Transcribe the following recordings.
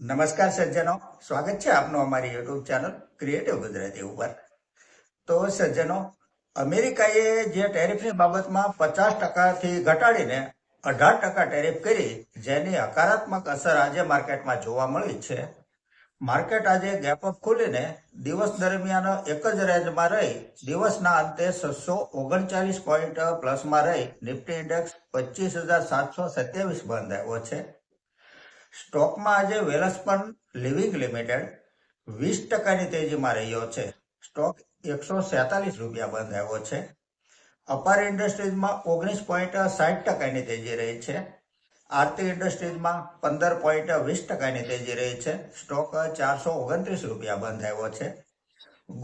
નમસ્કાર સજ્જનો. સ્વાગત છે આપનું અમારી યુટ્યુબ ચેનલ ક્રિએટિવ ગુજરાતી ઉપર. તો સજ્જનો, અમેરિકાએ જે ટેરિફની બાબતમાં પચાસ ટકાથી ઘટાડીને અઢાર ટકા ટેરિફ કરી, જેની હકારાત્મક અસર આજે માર્કેટમાં જોવા મળી છે. માર્કેટ આજે ગેપઅપ ખોલીને દિવસ દરમિયાન એક જ રેન્જમાં રહી. દિવસના અંતે છસો ઓગણચાલીસ પોઈન્ટ પ્લસમાં રહી. નિફ્ટી ઇન્ડેક્સ પચીસ હજાર સાતસો સત્યાવીસ બંધ આવ્યો છે. સ્ટોકમાં આજે વેલસ્પન લિવિંગ લિમિટેડ વીસ ટકાની તેજીમાં રહ્યો છે. સ્ટોક એકસો સેતાલીસ રૂપિયા બંધ આવ્યો છે. અપાર ઇન્ડસ્ટ્રીઝમાં ઓગણીસ પોઈન્ટ સાઠ ટકાની તેજી રહી છે. આરતી ઇન્ડસ્ટ્રીઝમાં પંદર પોઈન્ટ વીસ ટકાની તેજી રહી છે. સ્ટોક ચારસો ઓગણત્રીસ રૂપિયા બંધ આવ્યો છે.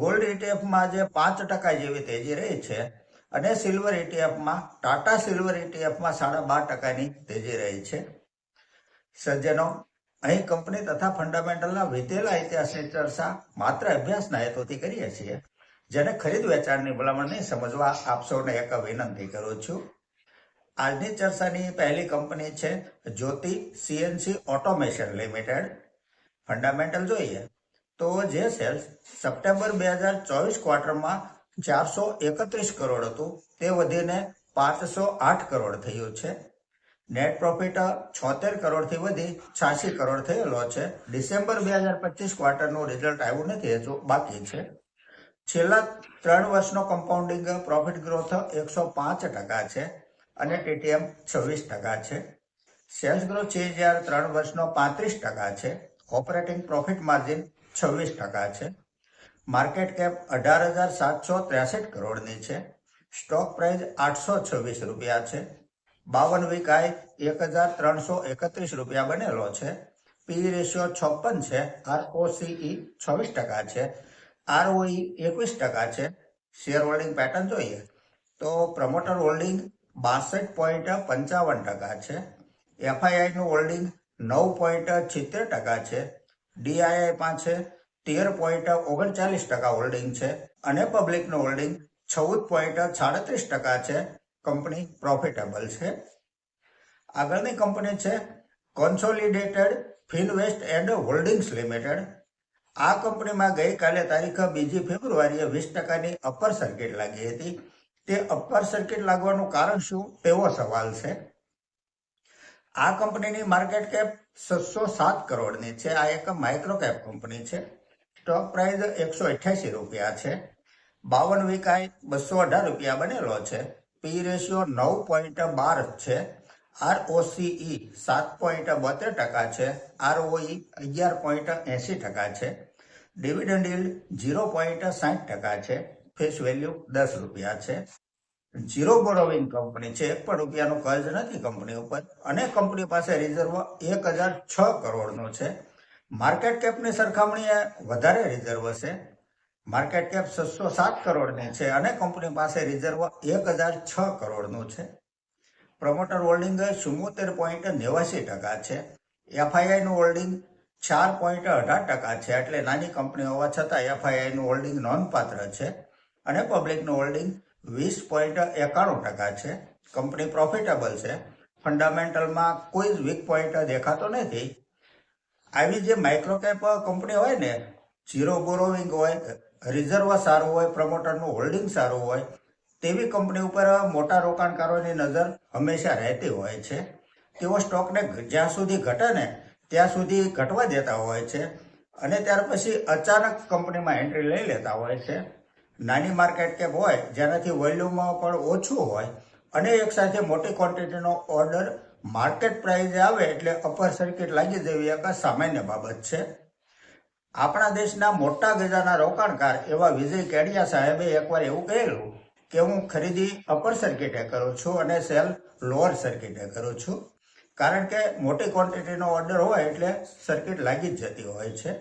ગોલ્ડ ઇટીએફમાં આજે પાંચ ટકા જેવી તેજી રહી છે અને સિલ્વર ઇટીએફમાં ટાટા સિલ્વર ઇટીએફમાં સાડા બાર ટકાની તેજી રહી છે. સજ્જનો અહીં કંપની તથા ફંડામેન્ટલના વીતેલા ઇતિહાસની ચર્ચા માત્ર અભ્યાસના હેતુથી કરીએ છીએ, જેને ખરીદ વેચાણની ભલામણને સમજવા આપ સૌને એક વિનંતી કરું છું. આજની ચર્ચાની પહેલી કંપની છે Jyoti CNC automation limited. Fundamental જોઈએ તો જે સેલ્સ સપ્ટેમ્બર બે હજાર ચોવીસ ક્વાર્ટરમાં ચારસો એકત્રીસ કરોડ હતું, તે વધીને પાંચસો આઠ કરોડ થયું છે. નેટ પ્રોફિટ છોતેર કરોડથી વધી છ્યાસી કરોડ થયેલો છે. ડિસેમ્બર બે હજાર પચીસ ક્વાર્ટરનું રિઝલ્ટ આવ્યું નથી, હજુ બાકી છે. છેલ્લા ત્રણ વર્ષનો કમ્પાઉન્ડિંગ પ્રોફિટ ગ્રોથ એકસો પાંચ ટકા છે અને ટીટીએમ છવ્વીસ ટકા છે. સેલ્સ ગ્રોથ છે જ્યારે ત્રણ વર્ષનો પાંત્રીસ ટકા છે. ઓપરેટિંગ પ્રોફિટ માર્જિન છવ્વીસ ટકા છે. માર્કેટ કેપ અઢાર હજાર સાતસો ત્રેસઠ કરોડની છે. સ્ટોક પ્રાઇસ આઠસો છવ્વીસ રૂપિયા છે. બાવન વીક આય એક હજાર ત્રણસો એકત્રીસ રૂપિયા બનેલો છે. પી રેશિયો છપ્પન છે. આરઓસીઈ છવ્વીસ ટકા છે. આરઓઈ એકવીસ ટકા છે. શેર હોલ્ડિંગ પેટર્ન જોઈએ તો પ્રમોટર હોલ્ડિંગ બાસઠ પોઈન્ટ પંચાવન ટકા છે. એફઆઈઆઈનું હોલ્ડિંગ નવ પોઈન્ટ છિત્તેર ટકા છે. ડીઆઈઆઈ પાસે તેર પોઈન્ટ ઓગણચાલીસ ટકા હોલ્ડિંગ છે. અને પબ્લિકનું હોલ્ડિંગ ચૌદ પોઈન્ટ સાડત્રીસ ટકા છે. કંપની પ્રોફિટેબલ છે. આગળની કંપની છે Consolidated Finvest and Holdings Limited આ કંપનીમાં ગઈકાલે તારીખ બીજી ફેબ્રુઆરીએ વીસ ટકાની અપર સર્કિટ લાગી હતી. તે અપર સર્કિટ લાગવાનું કારણ શું તેવો સવાલ છે. આ કંપનીની માર્કેટ કેપ છસો સાત કરોડની છે. આ એક માઇક્રો કેપ કંપની છે. સ્ટોક પ્રાઇસ એકસો અઠ્યાસી રૂપિયા છે. બાવન વીકાય બસો અઢાર રૂપિયા બનેલો છે. પી રેશિયો નવ પોઈન્ટ બાર છે. આરઓસીઈ સાત પોઈન્ટ બોતેર ટકા છે. આરઓઈ અગિયાર પોઈન્ટ એંસી ટકા છે. ડિવિડન્ડ yield ઝીરો પોઈન્ટ સાઠ ટકા છે. ફેસ વેલ્યુ દસ રૂપિયા છે. ઝીરો બોરોવિંગ કંપની છે. એક પણ રૂપિયાનું કર્જ નથી કંપની ઉપર. અને કંપની પાસે રિઝર્વ એક હજાર છ કરોડનો છે. માર્કેટ કેપની સરખામણીએ વધારે રિઝર્વ છે. માર્કેટ કેપ છસો સાત કરોડની છે અને કંપની પાસે રિઝર્વ એક હજાર છ કરોડનું છે. પ્રમોટર હોલ્ડિંગ ચુમ્મોતેર પોઈન્ટ નેવાસી ટકા છે. એફઆઈઆઈનું હોલ્ડિંગ ચાર પોઈન્ટ અઢાર ટકા છે એટલે નાની કંપની હોવા છતાં એફઆઈઆઈનું હોલ્ડિંગ નોંધપાત્ર છે અને પબ્લિકનું હોલ્ડિંગ વીસ પોઈન્ટ એકાણું ટકા છે. કંપની પ્રોફિટેબલ છે. ફંડામેન્ટલમાં કોઈ જ વીક પોઈન્ટ દેખાતો નથી. આવી જે માઇક્રોકેપ કંપની હોય ને ઝીરો બોરોવિંગ હોય રિઝર્વ સારું હોય, પ્રમોટરનું હોલ્ડિંગ સારું હોય, તેવી કંપની ઉપર મોટા રોકાણકારોની નજર હંમેશા રહેતી હોય છે. તેઓ સ્ટોકને જ્યાં સુધી ઘટે ને, ત્યાં સુધી ઘટવા દેતા હોય છે અને ત્યાર પછી અચાનક કંપનીમાં એન્ટ્રી લઈ લેતા હોય છે. નાની માર્કેટ કેપ હોય, જેનાથી વોલ્યુમ પણ ઓછું હોય અને એક સાથે મોટી ક્વોન્ટિટીનો ઓર્ડર માર્કેટ પ્રાઇઝે આવે એટલે અપર સર્કિટ લાગી જવી એક સામાન્ય બાબત છે. આપણા દેશના મોટા ગજાના રોકાણકાર એવા વિજય કેડિયા સાહેબે એકવાર એવું કહેલું કે હું ખરીદી અપર સર્કિટે કરું છું અને સેલ લોઅર સર્કિટે કરું છું. કારણ કે મોટી ક્વોન્ટિટીનો ઓર્ડર હોય એટલે સર્કિટ લાગી જ જતી હોય છે.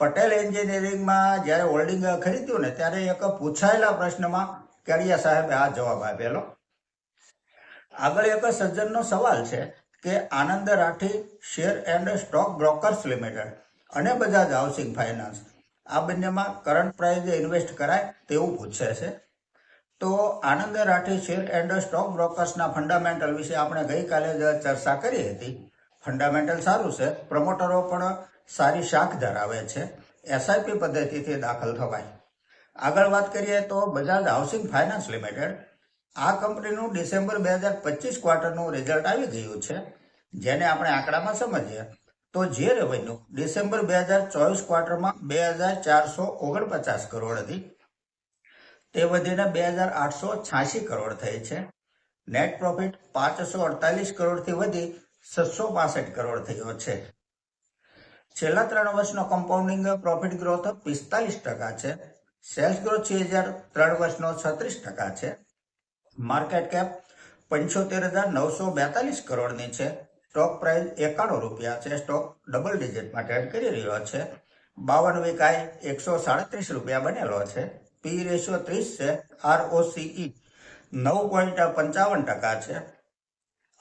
પટેલ એન્જિનિયરિંગમાં જ્યારે હોલ્ડિંગ ખરીદ્યું ને ત્યારે એક પૂછાયેલા પ્રશ્નમાં કેડિયા સાહેબે આ જવાબ આપેલો. આગળ એક સજ્જનનો સવાલ છે કે Anand Rathi share and stock brokers limited અને બજાજ હાઉસિંગ ફાઇનાન્સ આ બંનેમાં કરંટ પ્રાઇઝે ઇન્વેસ્ટ કરાય તેવું પૂછે છે. તો Anand Rathi share and stock બ્રોકર્સના fundamental વિશે આપણે ગઈકાલે જ ચર્ચા કરી હતી. ફંડામેન્ટલ સારું છે. પ્રમોટરો પણ સારી શાખ ધરાવે છે. એસઆઈપી પદ્ધતિથી દાખલ થવાય. આગળ વાત કરીએ તો બજાજ હાઉસિંગ ફાઇનાન્સ લિમિટેડ. આ કંપનીનું ડિસેમ્બર બે હજાર પચીસ ક્વાર્ટરનું રિઝલ્ટ આવી ગયું છે, જેને આપણે આંકડામાં સમજીએ. તો જે રેવન્યુ ડિસેમ્બર બે હજાર ચોવીસ ક્વાર્ટરમાં બે હજાર ચારસો ઓગણપચાસ કરોડ હતી. તે વધીને બે હજાર આઠસો છ્યાસી કરોડ થઈ છે. નેટ પ્રોફિટ પાંચસો અડતાલીસ કરોડથી વધી છસો પાસઠ કરોડ થયો છે. છેલ્લા ત્રણ વર્ષનો કમ્પાઉન્ડિંગ પ્રોફિટ ગ્રોથ પિસ્તાલીસ ટકા છે. સેલ્સ ગ્રોથ છે હજાર ત્રણ વર્ષનો છત્રીસ ટકા છે. માર્કેટ કેપ પંચોતેર હજાર નવસો બેતાલીસ કરોડની છે. સ્ટોક પ્રાઇસ એકાણું રૂપિયા છે. સ્ટોક ડબલ ડિજિટમાં ટ્રેડ કરી રહ્યો છે. બાવન વિકાય એકસો સાડત્રીસ રૂપિયા બનેલો છે. પી રેશિયો ત્રીસ છે. આરઓસીઈ નવ પોઈન્ટ પંચાવન ટકા છે.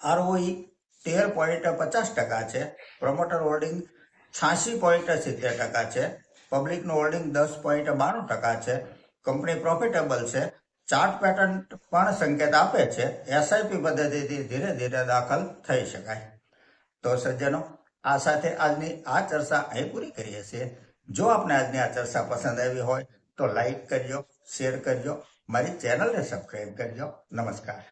આરઓઈ તેર પોઈન્ટ પચાસ ટકા છે. પ્રમોટર હોલ્ડિંગ છ્યાસી પોઈન્ટ સિત્તેર ટકા છે. પબ્લિકનું હોલ્ડિંગ દસ પોઈન્ટ બાણું ટકા છે. કંપની પ્રોફિટેબલ છે. ચાર્ટ પેટર્ન પણ સંકેત આપે છે. એસઆઈપી પદ્ધતિથી ધીરે ધીરે દાખલ થઈ શકાય. તો સજ્જનો, આ સાથે આજની આ ચર્ચા અહીં પૂરી કરીએ છીએ. જો આપને આજની આ ચર્ચા પસંદ આવી હોય તો લાઈક કરજો, શેર કરજો, મારી ચેનલને સબસ્ક્રાઈબ કરજો. નમસ્કાર.